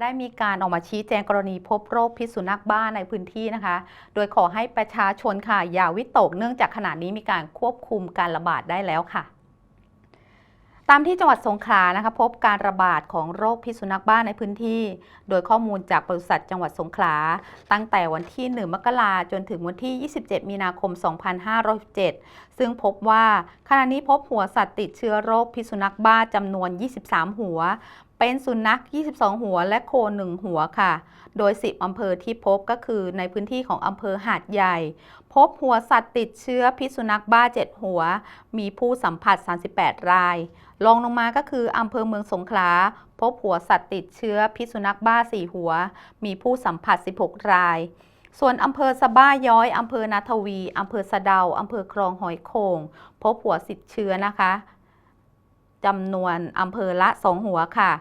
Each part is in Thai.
ได้มีการออกมาชี้แจงกรณีพบโรคพิษสุนัขบ้าในพื้นที่นะคะ โดยขอให้ประชาชนค่ะอย่าวิตกเนื่องจากขณะนี้มีการควบคุมการระบาดได้แล้วค่ะตามที่จังหวัดสงขลานะคะพบการระบาดของโรคพิษสุนัขบ้าในพื้นที่ โดยข้อมูลจากบริษัทจังหวัดสงขลา ตั้งแต่วันที่ 1 มกราจนถึงวันที่ 27 มีนาคม 2567ซึ่งพบว่าขณะนี้พบหัวสัตว์ติดเชื้อโรคพิษสุนัขบ้าจำนวน 23 หัว เป็นสุนัข 22 หัวและโค1หัวค่ะ โดย 10 อำเภอที่พบก็คือในพื้นที่ของอำเภอหาดใหญ่ พบหัวสัตว์ติดเชื้อพิษสุนัขบ้า 7 หัว มีผู้สัมผัส 38 รายรองลงมาก็คืออำเภอเมืองสงขลา พบหัวสัตว์ติดเชื้อพิษสุนัขบ้า 4 หัว มีผู้สัมผัส 16 ราย ส่วนอำเภอสะบ้าย้อยอำเภอนาทวีอำเภอสะเดาอำเภอคลองหอยโขงพบหัวติดเชื้อนะคะจำนวนอำเภอละ 2 หัวค่ะ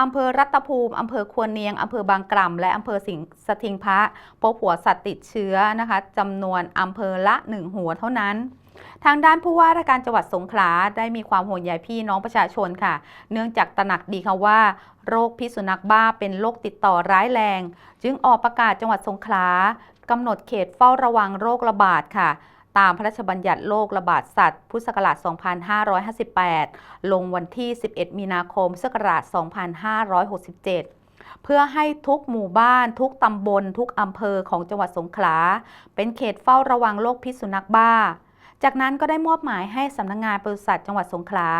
อำเภอรัตภูมิอำเภอควรเนียงอำเภอบางกล่ำและอำเภอสิงห์สถิงพระพบหัวสัตว์ติดเชื้อนะคะจำนวนอำเภอละ 1 หัวเท่านั้นทางด้านผู้ว่าราชการจังหวัดสงขลาได้มีความห่วงใยพี่น้องประชาชนค่ะ เนื่องจากตระหนักดีค่ะว่า โรคพิษสุนัขบ้าเป็นโรคติดต่อร้ายแรง จึงออกประกาศจังหวัดสงขลากำหนดเขตเฝ้าระวังโรคระบาดค่ะ ตามพระราชบัญญัติโรคระบาดสัตว์ พุทธศักราช 2558 ลงวันที่ 11 มีนาคมพุทธศักราช 2567เพื่อให้ทุกหมู่บ้าน ทุกตำบล ทุกอำเภอของจังหวัดสงขลา เป็นเขตเฝ้าระวังโรคพิษสุนัขบ้า จากนั้นก็ได้มอบหมายให้สำนักงงานปศุสัตว์จังหวัดสงขลา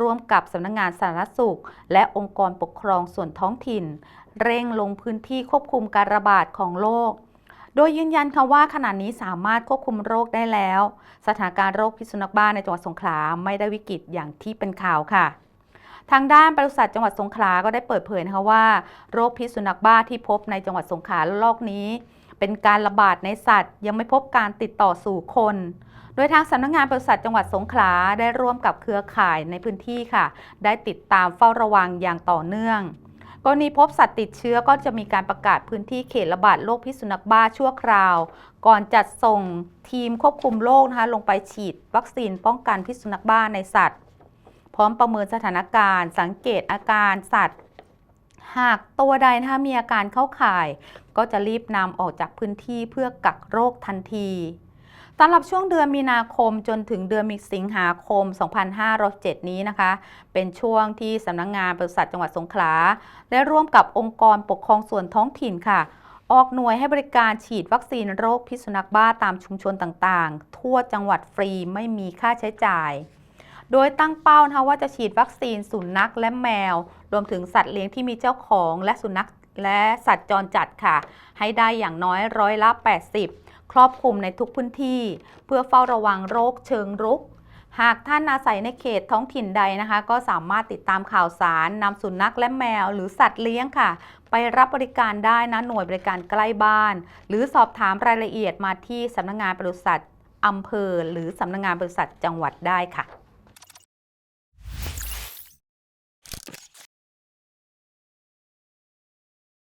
ร่วมกับสำนักงงานสาธารณสุข และองค์กรปกครองส่วนท้องถิ่น เร่งลงพื้นที่ควบคุมการระบาดของโรค โดยยืนยันค่ะว่าขณะนี้สามารถควบคุมโรคได้แล้ว สถานการณ์โรคพิษสุนัขบ้าในจังหวัดสงขลาไม่ได้วิกฤตอย่างที่เป็นข่าวค่ะ ทางด้านปศุสัตว์จังหวัดสงขลาก็ได้เปิดเผยนะคะว่า โรคพิษสุนัขบ้าที่พบในจังหวัดสงขลาลอกนี้ เป็นการระบาดในสัตว์ ยังไม่พบการติดต่อสู่คน โดยทางสำนักงานปศุสัตว์จังหวัดสงขลาได้ร่วมกับเครือข่ายในพื้นที่ค่ะ ได้ติดตามเฝ้าระวังอย่างต่อเนื่อง กรณีพบสัตว์ติดเชื้อก็จะมีการประกาศพื้นที่เขตระบาดโรคพิษสุนัขบ้าชั่วคราว ก่อนจัดส่งทีมควบคุมโรคนะคะลงไปฉีดวัคซีนป้องกันพิษสุนัขบ้าในสัตว์ พร้อมประเมินสถานการณ์ สังเกตอาการสัตว์ หากตัวใดนะคะมีอาการเข้าข่าย ก็จะรีบนำออกจากพื้นที่เพื่อกักโรคทันที สำหรับช่วงเดือนมีนาคมจนถึงเดือนมิสิงหาคม 2507 นี้นะคะ เป็นช่วงที่สำนักงงานบริษัทจังหวัดสงขลา และร่วมกับองค์กรปกครองส่วนท้องถิ่นค่ะ ออกหน่วยให้บริการฉีดวัคซีนโรคพิษสุนัขบ้าตามชุมชนต่างๆ ทั่วจังหวัดฟรีไม่มีค่าใช้จ่าย โดยตั้งเป้านะคะว่าจะฉีดวัคซีนสุนัขและแมว รวมถึงสัตว์เลี้ยงที่มีเจ้าของและสุนัขและสัตว์จรจัดค่ะ ให้ได้อย่างน้อยร้อยละ 80 ครอบคลุมในทุกพื้นที่ เพื่อเฝ้าระวังโรคเชิงรุก หากท่านอาศัยในเขตท้องถิ่นใดนะคะ ก็สามารถติดตามข่าวสารนำสุนัขและแมว หรือสัตว์เลี้ยงค่ะ ไปรับบริการได้นะหน่วยบริการใกล้บ้าน หรือสอบถามรายละเอียดมาที่สำนักงงานปศุสัตว์อำเภอ หรือสำนักงงานปศุสัตว์จังหวัดได้ค่ะ